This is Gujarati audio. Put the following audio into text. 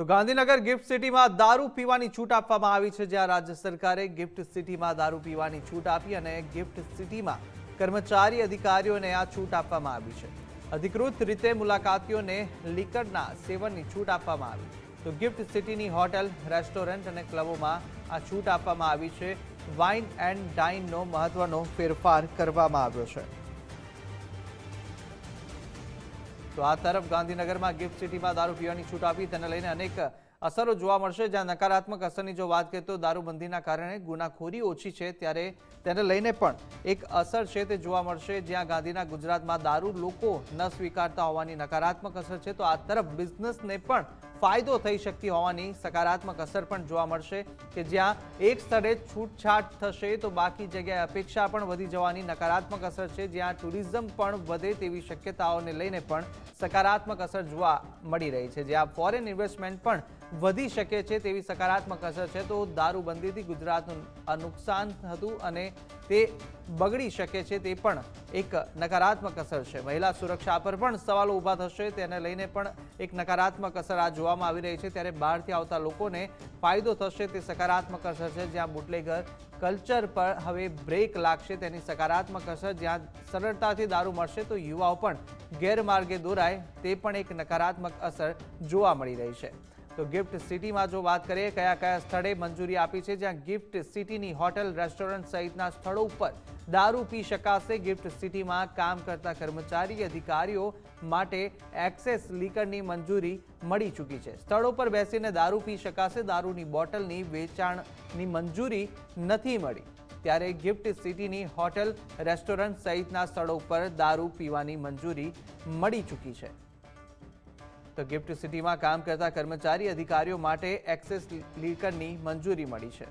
તો ગાંધીનગર ગિફ્ટ સિટીમાં દારૂ પીવાની છૂટ આપવામાં આવી છે, જ્યાં રાજ્ય સરકારે ગિફ્ટ સિટીમાં દારૂ પીવાની છૂટ આપી અને ગિફ્ટ સિટીમાં કર્મચારી અધિકારીઓને આ છૂટ આપવામાં આવી છે. અધિકૃત રીતે મુલાકાતીઓને લીકરના સેવનની છૂટ આપવામાં આવી. તો ગિફ્ટ સિટીની હોટેલ, રેસ્ટોરન્ટ અને ક્લબોમાં આ છૂટ આપવામાં આવી છે. વાઇન એન્ડ ડાઇનનો મહત્વનો ફેરફાર કરવામાં આવ્યો છે. તો આ તરફ ગાંધીનગરમાં ગિફ્ટ સિટીમાં દારૂ પીવાની છૂટ આપી તેને લઈને અનેક અસરો જોવા મળશે, જ્યાં નકારાત્મક અસરની જો વાત કરીએ તો દારૂબંધીના કારણે ગુનાખોરી ઓછી છે, ત્યારે તેને લઈને પણ એક અસર છે તે જોવા મળશે, જ્યાં ગાંધીના ગુજરાતમાં દારૂ લોકો ન સ્વીકારતા હોવાની નકારાત્મક અસર છે. તો આ તરફ બિઝનેસને પણ ફાયદો થઈ શકતી હોવાની સકારાત્મક અસર પણ જોવા મળશે કે જ્યાં એક સ્થળે છૂટછાટ થશે તો બાકી જગ્યાએ અપેક્ષા પણ વધી જવાની નકારાત્મક અસર છે, જ્યાં ટુરિઝમ પણ વધે તેવી શક્યતાઓને લઈને પણ સકારાત્મક અસર જોવા મળી રહી છે. જ્યાં ફોરેન ઇન્વેસ્ટમેન્ટ પણ વધી શકે છે તેવી સકારાત્મક અસર છે, તો દારૂબંધીથી ગુજરાતનું નુકસાન હતું અને તે બગડી શકે છે તે પણ એક નકારાત્મક અસર છે. મહિલા સુરક્ષા પર પણ સવાલો ઊભા થશે, તેને લઈને પણ એક નકારાત્મક અસર આ જોવામાં આવી રહી છે ત્યારે બહારથી આવતા લોકોને ફાયદો થશે તે સકારાત્મક અસર છે. જ્યાં બુટલેગર કલ્ચર પર હવે બ્રેક લાગશે તેની સકારાત્મક અસર. જ્યાં સરળતાથી દારૂ મળશે તો યુવાઓ પણ ગેરમાર્ગે દોરાય તે પણ એક નકારાત્મક અસર જોવા મળી રહી છે. તો ગિફ્ટ સિટીમાં જો વાત કરીએ, કયા કયા સ્થળે મંજૂરી આપી છે? જ્યાં ગિફ્ટ સિટીની હોટેલ, રેસ્ટોરન્ટ સહિતના સ્થળો ઉપર દારૂ પી શકાશે. ગિફ્ટ સિટીમાં કામ કરતા કર્મચારી, અધિકારીઓ માટે એક્સેસ લીકરની મંજૂરી મળી ચૂકી છે. સ્થળો પર બેસીને દારૂ પી શકાશે. દારૂની બોટલની વેચાણની મંજૂરી નથી મળી. ત્યારે ગિફ્ટ સિટીની હોટેલ, રેસ્ટોરન્ટ સહિતના સ્થળો ઉપર દારૂ પીવાની મંજૂરી મળી ચૂકી છે. તો ગિફ્ટ સિટીમાં કામ કરતા કર્મચારી અધિકારીઓ માટે એક્સેસ લીકરની મંજૂરી મળી છે.